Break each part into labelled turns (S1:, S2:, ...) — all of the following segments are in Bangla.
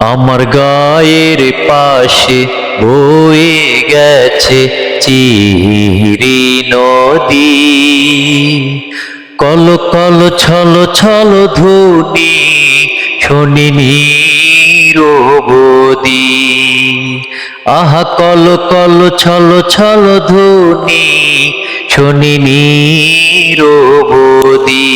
S1: আমার গায়ের পাশে বয়ে গেছে চিরি নদী। কল কল ছল ছল ধ্বনি শনিনি রবদি আহা, কল কল ছল ছল ধ্বনি শনিনি রবদি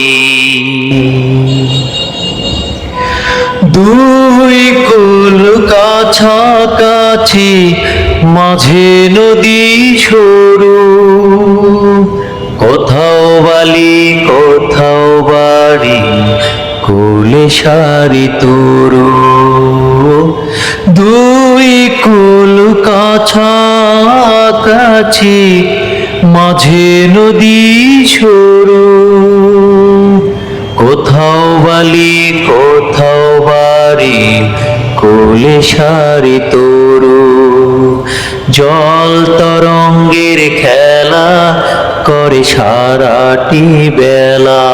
S1: দুই কুল কাছাকাছি, মাঝে নদী সরু। কোথাও বালি, কোথাও বাড়ি, কুলে সারি তরু। দুই কুল কাছাকাছি, মাঝে নদী সরু। কোথাও বালি কোলে সারি তরু, জল তরঙ্গের খেলা করে সারাটি বেলা।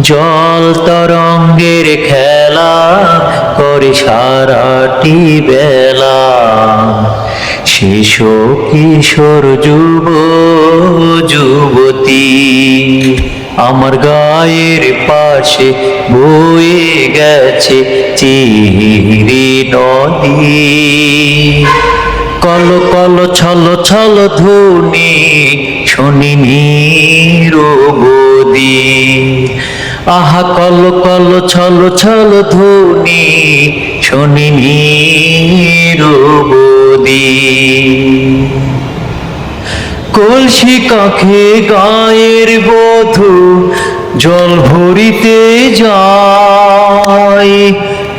S1: জল তরঙ্গের খেলা করে সারাটি বেলা। শিশু, কিশোর, যুব, যুবতী আমার গায়ের পাশে বয়ে গেছে চিরি নদী। কল কল, ছল ছল ধ্বনি শুনিনি রবদি আহা, কল কল, ছল ছল ধ্বনি শুনিনি রবদি কলসি কাখে গায়ের বধু জল ভরিতে যায়।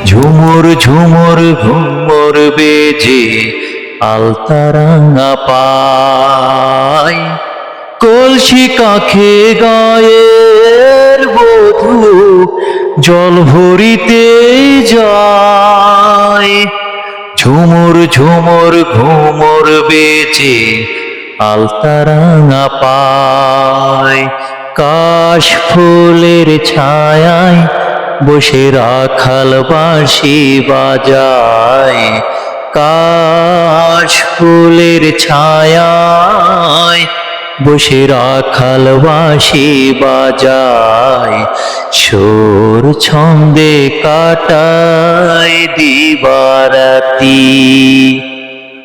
S1: ঝুমুর ঝুমুর ঘুমর বেজে আলতারাঙা পায়। কলসি কাখে গায়ের বধু জল ভরিতে যায়। ঝুমুর ঝুমুর ঘুমর বেচে আলতারাঙা পায়, কাশ ফুলের ছায়ায় বসে রাখাল বাঁশি বাজায়। কাশ ফুলের ছায়ায় বসে রাখাল বাঁশি বাজায়। সুর ছন্দে কাটায় দিবারাতি।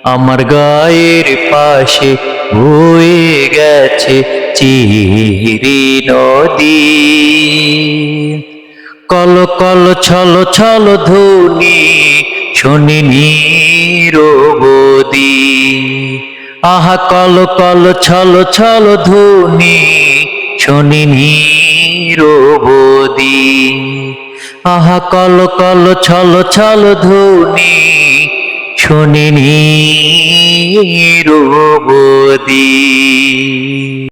S1: আমার গায়ের পাশে বয়ে গেছে চিরি নদী কল কল ছল ছল ধ্বনি শুনিনি রবদি আহা, কল কল ছল ছল ধ্বনি শুনিনি রবদি আহা, কল কল ছল ছল ধ্বনি শুনিনি রবদি